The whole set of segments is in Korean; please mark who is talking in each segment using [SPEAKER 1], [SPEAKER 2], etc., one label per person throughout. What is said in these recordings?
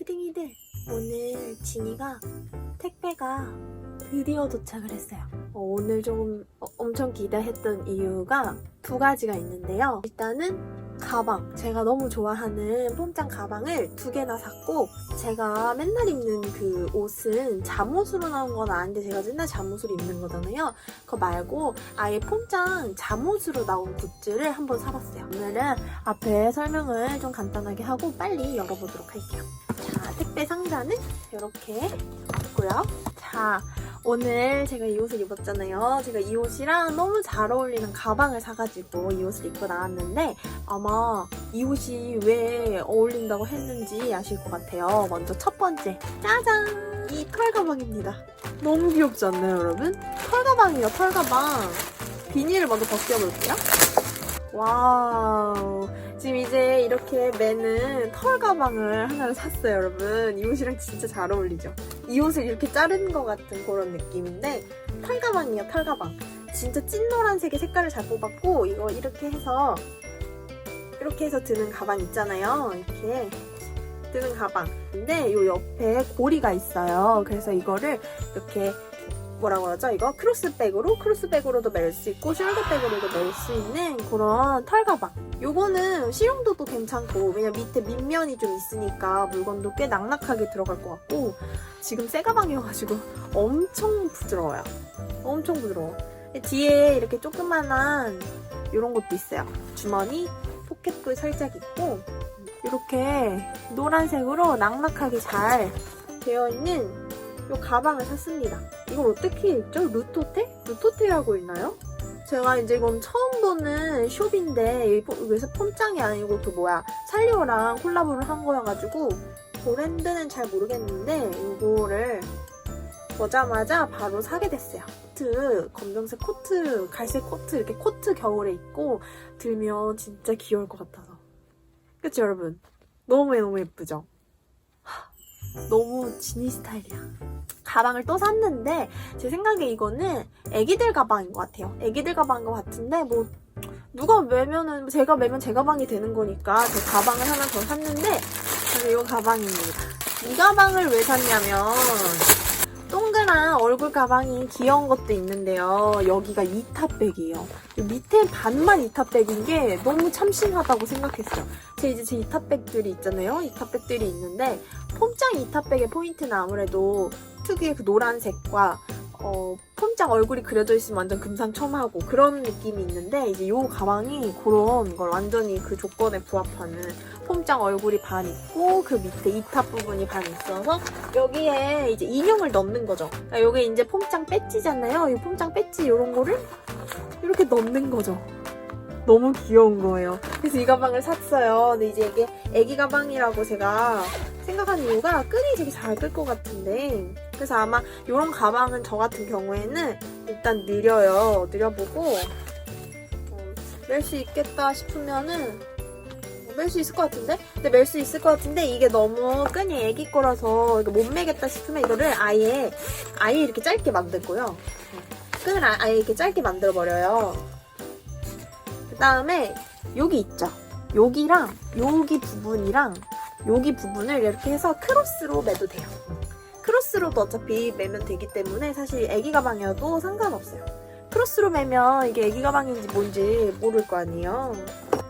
[SPEAKER 1] 뿌링이들. 오늘 진이가 택배가 드디어 도착을 했어요. 어, 오늘 조금 어, 엄청 기대했던 이유가 두 가지가 있는데요. 일단은 가방. 제가 너무 좋아하는 폼짱 가방을 두 개나 샀고, 제가 맨날 입는 그 옷은 잠옷으로 나온 건 아닌데, 제가 맨날 잠옷으로 입는 거잖아요. 그거 말고, 아예 폼짱 잠옷으로 나온 굿즈를 한번 사봤어요. 오늘은 앞에 설명을 좀 간단하게 하고 빨리 열어보도록 할게요. 자, 택배 상자는 이렇게 있고요. 자, 오늘 제가 이 옷을 입었잖아요. 제가 이 옷이랑 너무 잘 어울리는 가방을 사가지고 이 옷을 입고 나왔는데 아마 이 옷이 왜 어울린다고 했는지 아실 것 같아요. 먼저 첫 번째, 짜잔! 이 털 가방입니다. 너무 귀엽지 않나요, 여러분? 털 가방이에요, 털 가방. 비닐을 먼저 벗겨볼게요. 와우. 지금 이제 이렇게 매는 털 가방을 하나를 샀어요, 여러분. 이 옷이랑 진짜 잘 어울리죠? 이 옷을 이렇게 자른 것 같은 그런 느낌인데, 털 가방이에요, 털 가방. 진짜 찐 노란색의 색깔을 잘 뽑았고, 이거 이렇게 해서, 이렇게 해서 드는 가방 있잖아요. 이렇게. 드는 가방. 근데 요 옆에 고리가 있어요. 그래서 이거를 이렇게 뭐라고 하죠? 이거 크로스백으로 크로스백으로도 멜 수 있고 숄더백으로도 멜 수 있는 그런 털 가방. 요거는 실용도도 괜찮고 왜냐 면 밑에 밑면이 좀 있으니까 물건도 꽤 낙낙하게 들어갈 것 같고 지금 새 가방이어가지고 엄청 부드러워요. 엄청 부드러워. 뒤에 이렇게 조그만한 이런 것도 있어요. 주머니, 포켓도 살짝 있고 이렇게 노란색으로 낙낙하게 잘 되어 있는 이 가방을 샀습니다. 이걸 어떻게 읽죠? 루토테? 루토테라고 읽나요? 제가 이제 이건 처음 보는 숍인데 여기서 폼짱이 아니고 그 뭐야 살리오랑 콜라보를 한 거여가지고 브랜드는 잘 모르겠는데 이거를 보자마자 바로 사게 됐어요. 코트, 검정색 코트, 갈색 코트 이렇게 코트 겨울에 입고 들면 진짜 귀여울 것 같아서. 그치 여러분? 너무 너무 예쁘죠? 하, 너무 지니 스타일이야. 가방을 또 샀는데 제 생각에 이거는 애기들 가방인 것 같아요. 애기들 가방인 것 같은데 뭐 누가 매면은 제가 매면 제 가방이 되는 거니까 제 가방을 하나 더 샀는데 바로 이 가방입니다. 이 가방을 왜 샀냐면 동그란 얼굴 가방이 귀여운 것도 있는데요. 여기가 이탑백이에요. 밑에 반만 이탑백인 게 너무 참신하다고 생각했어요. 제 이제 제 이탑백들이 있잖아요. 이탑백들이 있는데 폼짱 이탑백의 포인트는 아무래도 특유의 그 노란색과 어, 폼짱 얼굴이 그려져 있으면 완전 금상첨화고 그런 느낌이 있는데 이제 이 가방이 그런 걸 완전히 그 조건에 부합하는 폼짱 얼굴이 반 있고 그 밑에 이탑 부분이 반 있어서 여기에 이제 인형을 넣는 거죠. 그러니까 여기 이제 폼짱 배지잖아요. 이 폼짱 배지 이런 거를 이렇게 넣는 거죠. 너무 귀여운 거예요. 그래서 이 가방을 샀어요. 근데 이제 이게 애기 가방이라고 제가 생각한 이유가 끈이 되게 잘 끌 것 같은데 그래서 아마 이런 가방은 저 같은 경우에는 일단 느려요. 느려보고 어, 멜수 있겠다 싶으면은 멜수 있을 것 같은데? 근데 멜 수 있을 것 같은데 이게 너무 끈이 애기 거라서 못 매겠다 싶으면 이거를 아예 아예 이렇게 짧게 만들고요. 끈을 아- 아예 이렇게 짧게 만들어 버려요. 그 다음에 여기 있죠. 여기랑 여기 부분이랑 여기 부분을 이렇게 해서 크로스로 매도 돼요. 크로스로도 어차피 매면 되기 때문에 사실 애기 가방이어도 상관없어요. 크로스로 매면 이게 애기 가방인지 뭔지 모를 거 아니에요.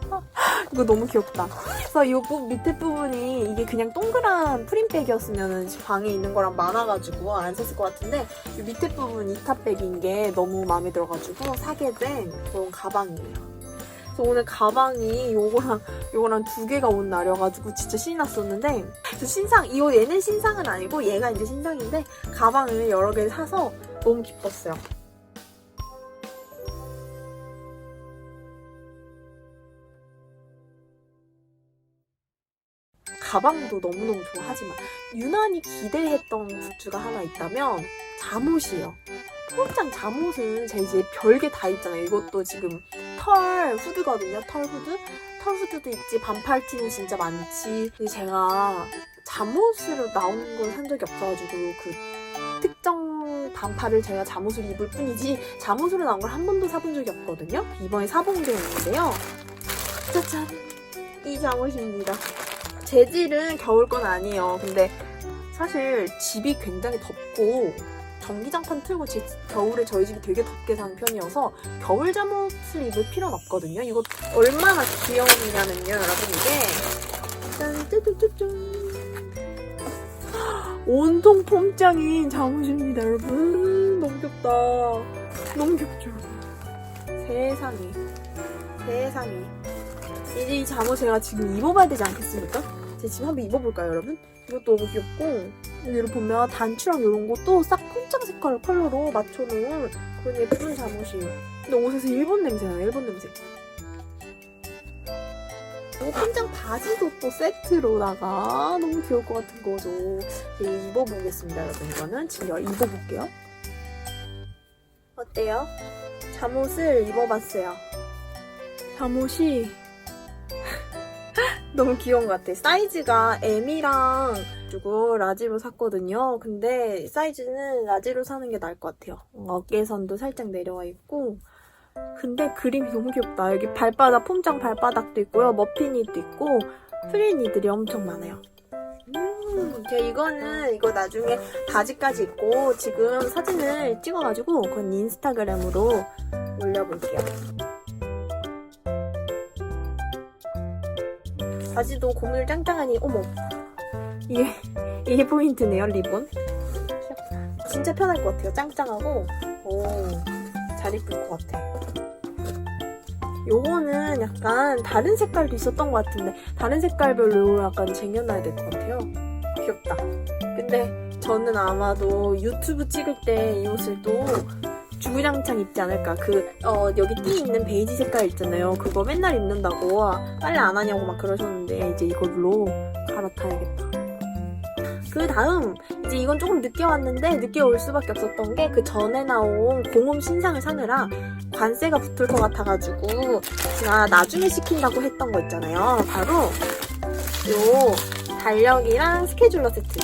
[SPEAKER 1] 이거 너무 귀엽다. 그래서 이 부- 밑에 부분이 이게 그냥 동그란 프린백이었으면 방에 있는 거랑 많아가지고 안 샀을 것 같은데 이 밑에 부분 이탑백인 게 너무 마음에 들어가지고 사게 된 그런 가방이에요. 그래서 오늘 가방이 요거랑 요거랑 두 개가 온 날이어가지고 진짜 신이 났었는데 그래서 신상 이옷 얘는 신상은 아니고 얘가 이제 신상인데 가방을 여러 개를 사서 너무 기뻤어요. 가방도 너무너무 좋아하지만 유난히 기대했던 굿즈가 하나 있다면 잠옷이에요. 폴짱 잠옷은 제 이제 별게 다 있잖아요. 이것도 지금 털 후드거든요. 털 후드? 털 후드도 있지. 반팔 티는 진짜 많지. 근데 제가 잠옷으로 나오는 걸산 적이 없어가지고 그 특정 반팔을 제가 잠옷을 입을 뿐이지 잠옷으로 나온 걸 한 번도 사본 적이 없거든요. 이번에 사본 게 있는데요. 짜잔! 이 잠옷입니다. 재질은 겨울 건 아니에요. 근데 사실 집이 굉장히 덥고 전기장판 틀고 제- 겨울에 저희 집이 되게 덥게 사는 편이어서 겨울 잠옷을 입을 필요는 없거든요. 이거 얼마나 귀여우냐면요, 여러분 이게 짠 뚜뚜뚜뚜 온통 폼짱인 잠옷입니다, 여러분. 너무 귀엽다. 너무 귀엽죠? 세상에. 세상에. 이제 이 잠옷 제가 지금 입어봐야 되지 않겠습니까? 제 지금 한번 입어볼까요, 여러분? 이것도 너무 귀엽고 여기를 보면 단추랑 이런 것도 싹 폰장 색깔 컬러로 맞춰놓은 그런 예쁜 잠옷이에요. 근데 옷에서 일본 냄새나요, 일본 냄새. 이 폰장 바지도 또 세트로다가 너무 귀여울 것 같은 거죠. 이제 입어보겠습니다, 여러분. 이거는 지금 입어볼게요. 어때요? 잠옷을 입어봤어요. 잠옷이 너무 귀여운 것 같아. 사이즈가 M이랑 주고 라지로 샀거든요. 근데 사이즈는 라지로 사는 게 나을 것 같아요. 어깨선도 살짝 내려와 있고. 근데 그림이 너무 귀엽다. 여기 발바닥, 폼장 발바닥도 있고요. 머피니도 있고, 프리니들이 엄청 많아요. 음, 제가 이거는 이거 나중에 바지까지 입고 지금 사진을 찍어가지고 그건 인스타그램으로 올려볼게요. 바지도 고물 짱짱하니 어머 이게 이게 포인트네요 리본 귀엽다. 진짜 편할 것 같아요 짱짱하고 오잘 입을 것 같아 요거는 약간 다른 색깔도 있었던 것 같은데 다른 색깔별로 약간 쟁여놔야 될 것 같아요 귀엽다 근데 저는 아마도 유튜브 찍을 때 이 옷을 또 주구장창 입지 않을까. 그, 어, 여기 띠 있는 베이지 색깔 있잖아요. 그거 맨날 입는다고 빨래 안 하냐고 막 그러셨는데, 이제 이걸로 갈아타야겠다. 그 다음, 이제 이건 조금 늦게 왔는데, 늦게 올 수밖에 없었던 게, 그 전에 나온 공홈 신상을 사느라 관세가 붙을 것 같아가지고, 제가 나중에 시킨다고 했던 거 있잖아요. 바로, 요, 달력이랑 스케줄러 세트.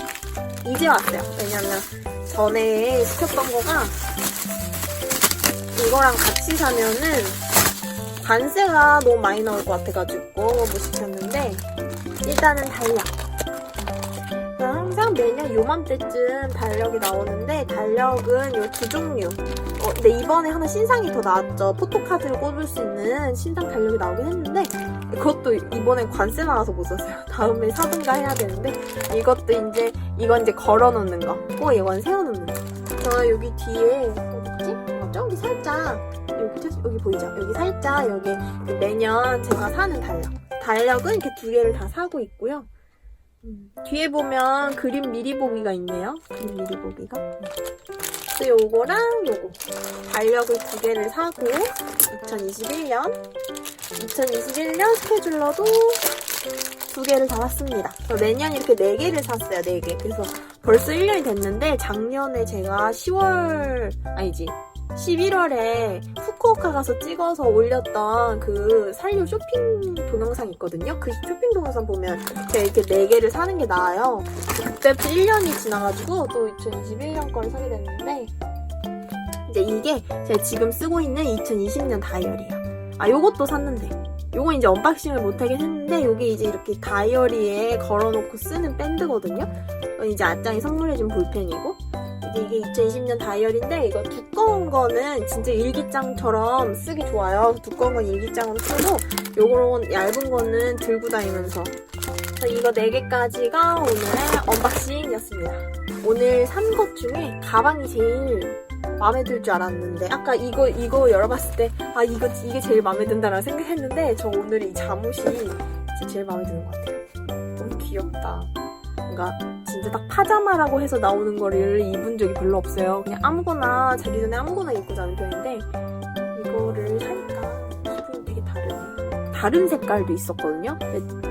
[SPEAKER 1] 이제 왔어요. 왜냐면, 전에 시켰던 거가, 이거랑 같이 사면은 관세가 너무 많이 나올 것 같아가지고 못 시켰는데 일단은 달력 항상 매년 요맘때쯤 달력이 나오는데 달력은 요 두 종류. 어, 근데 이번에 하나 신상이 더 나왔죠. 포토카드를 꼽을 수 있는 신상 달력이 나오긴 했는데 그것도 이번엔 관세 나와서 못 샀어요. 다음에 사든가 해야 되는데 이것도 이제 이건 이제 걸어놓는 거고 이건 세워놓는 거저 여기 뒤에 어딨지? 어, 저기 살짝. 여기 저- 여기 보이죠? 여기 살짝 여기 매년 제가 사는 달력. 달력은 이렇게 두 개를 다 사고 있고요 음, 뒤에 보면 그림 미리 보기가 있네요 그림 미리 보기가 음. 또 요거랑 요거 달력을 두 개를 사고 2021년 2021년 스케줄러도 두 개를 다 샀습니다. 저 매년 이렇게 네 개를 샀어요, 네 개. 그래서 벌써 1년이 됐는데 작년에 제가 10월 아니지 11월에 후쿠오카 가서 찍어서 올렸던 그 산류 쇼핑 동영상 있거든요. 그 쇼핑 동영상 보면 제가 이렇게 네 개를 사는 게 나아요. 그때부터 1년이 지나가지고 또 2021년 거를 사게 됐는데 이제 이게 제가 지금 쓰고 있는 2020년 다이어리예요. 아 요것도 샀는데 요건 이제 언박싱을 못하긴 했는데 요게 이제 이렇게 다이어리에 걸어놓고 쓰는 밴드거든요. 어, 이제 아짱이 선물해준 볼펜이고 이게 2020년 다이어리인데 이거 두꺼운 거는 진짜 일기장처럼 쓰기 좋아요. 두꺼운 건 일기장으로 쓰고 요거는 얇은 거는 들고 다니면서 이거 4개까지가 오늘의 언박싱이었습니다. 오늘 산 것 중에 가방이 제일 마음에 들 줄 알았는데 아까 이거 이거 열어봤을 때 아 이거 이게 제일 마음에 든다라고 생각했는데 저 오늘 이 잠옷이 제일 마음에 드는 것 같아요. 너무 귀엽다. 뭔가 진짜 딱 파자마라고 해서 나오는 거를 입은 적이 별로 없어요. 그냥 아무거나 자기 전에 아무거나 입고 자는 편인데 이거를 사니까 기분이 되게 다르네. 다른 색깔도 있었거든요.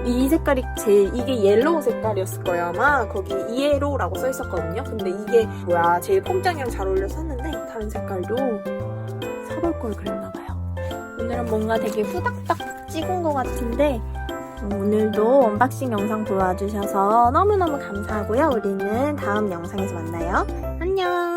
[SPEAKER 1] 이 색깔이 제일 이게 옐로우 색깔이었을 거예요 아마 거기 이에로라고 써 있었거든요. 근데 이게 뭐야 제일 폼장이랑 잘 어울려 샀는데 다른 색깔도 사볼 걸 그랬나 봐요. 오늘은 뭔가 되게 후닥닥 찍은 것 같은데 오늘도 언박싱 영상 보여주셔서 너무너무 감사하고요. 우리는 다음 영상에서 만나요. 안녕.